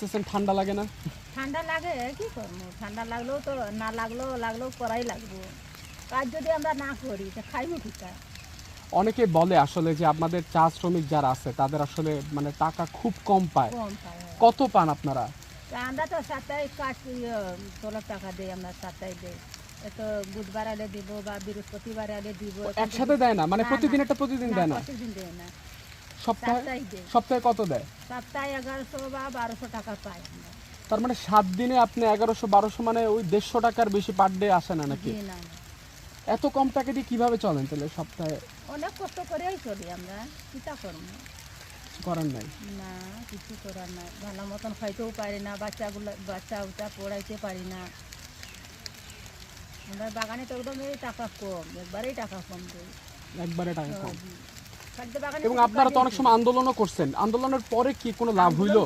বাঁচতেছেন ঠান্ডা লাগে না? ঠান্ডা লাগে কি করব? ঠান্ডা লাগলেও তো না লাগলেও লাগলেও করাই লাগবো। কাজ যদি আমরা না করি তা খাইবো ঠিকা অনেকে বলে আসলে যে আপনাদের চা শ্রমিক যারা আছে তাদের আসলে মানে টাকা খুব কম পায়। হয়। কত পান আপনারা? আমরা তো সাপ্তাহিক কাজ ষোলো টাকা দিই আমরা সাপ্তাহিক দিই। তো বুধবার আলে দিব বা বৃহস্পতিবার আলে দিব একসাথে দেয় না? মানে প্রতিদিন একটা প্রতিদিন দেয় না? প্রতিদিন দেয় না। সপ্তাহে সপ্তাহে কত দেয়? সপ্তাহে এগারোশো বা বারোশো টাকা পাই। আমরা তার মানে সাত দিনে আপনি এগারোশো বারোশো মানে ওই দেড়শো টাকার বেশি পার ডে আসে না নাকি? দিই না না। এত কম টাকা দিয়ে কীভাবে চলেন তাহলে সপ্তাহে? অনেক কষ্ট করেই চলি আমরা চিন্তা করব? করার নাই? না কিছু করার নাই। ভালো মতন খাইতেও পারি না বাচ্চাগুলো বাচ্চা উচ্চা পড়াইতে পারি না। আমরা বাগানে তো একদম এই টাকা কম একবারেই টাকা কম দিই। একবারে টাকা কম। এবং আপনারা তো অনেক সময় আন্দোলনও করছেন। আন্দোলনের পরে কি কোনো লাভ হইল?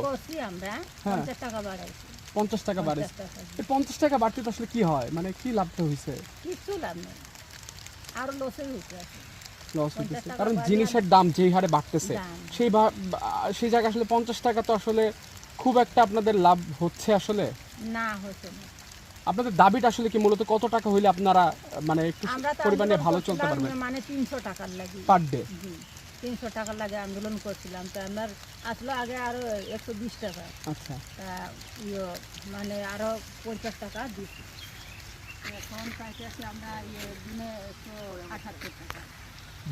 আমরা। হ্যাঁ। পঞ্চাশ টাকা বাড়াইছি। পঞ্চাশ টাকা এই পঞ্চাশ টাকা বাড়তে তো আসলে কি হয়? মানে কি লাভটা হয়েছে কিচ্ছু লাভ নেই। আরও লসেই হচ্ছে লস হইতেছে। কারণ জিনিসের দাম যেই হারে বাড়তেছে সেই সেই জায়গায় আসলে পঞ্চাশ টাকা তো আসলে খুব একটা আপনাদের লাভ হচ্ছে আসলে? না হচ্ছে না। আপনাদের দাবিটা আসলে কি মূলত কত টাকা হইলে আপনারা মানে একটু পরিমাণে ভালো চলতে পারবেন? মানে তিনশো টাকার লাগি। পার ডে তিনশো টাকার লাগে আন্দোলন করছিলাম। তো আমার আসলো আগে আরও একশো বিশ টাকা। আচ্ছা। তা ইয়ে মানে আরও পঞ্চাশ টাকা দিচ্ছি এখন পাইতেছি আমরা ইয়ে দিনে একশো আঠাত্তর টাকা।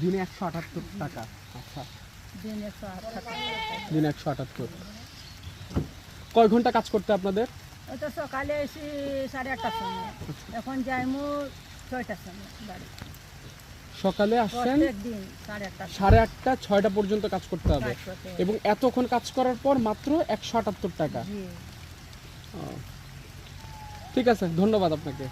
দিনে একশো আটাত্তর টাকা। আচ্ছা। দিনে একশো দিনে একশো আটাত্তর। কয় ঘণ্টা কাজ করতে আপনাদের? ওই তো সকালে এসি সাড়ে আটটার সময়। এখন যাইমু ছয়টার সময় বাড়ি। সকালে আসছেন সাড়ে আটটা। ছয়টা পর্যন্ত কাজ করতে হবে। কাজ করতে হবে। এবং এতক্ষণ কাজ করার পর মাত্র একশো আটাত্তর টাকা। ঠিক আছে ধন্যবাদ আপনাকে।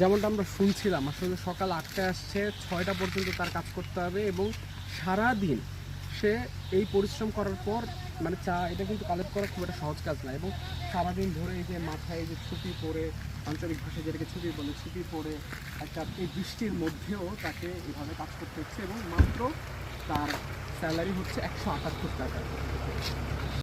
যেমনটা আমরা শুনছিলাম আসলে সকাল আটটায় আসছে ছয়টা পর্যন্ত তার কাজ করতে হবে এবং সারা দিন সে এই পরিশ্রম করার পর মানে চা, এটা কিন্তু কালেক্ট করা খুব একটা সহজ কাজ না এবং সারাদিন ধরে এই যে মাথায় যে ছুটি পরে আঞ্চলিক ভাষায় যেটাকে ছুটি বলে, ছুটি পরে একটা এই বৃষ্টির মধ্যেও তাকে এভাবে কাজ করতে হচ্ছে এবং মাত্র তার স্যালারি হচ্ছে একশো আটাত্তর টাকা।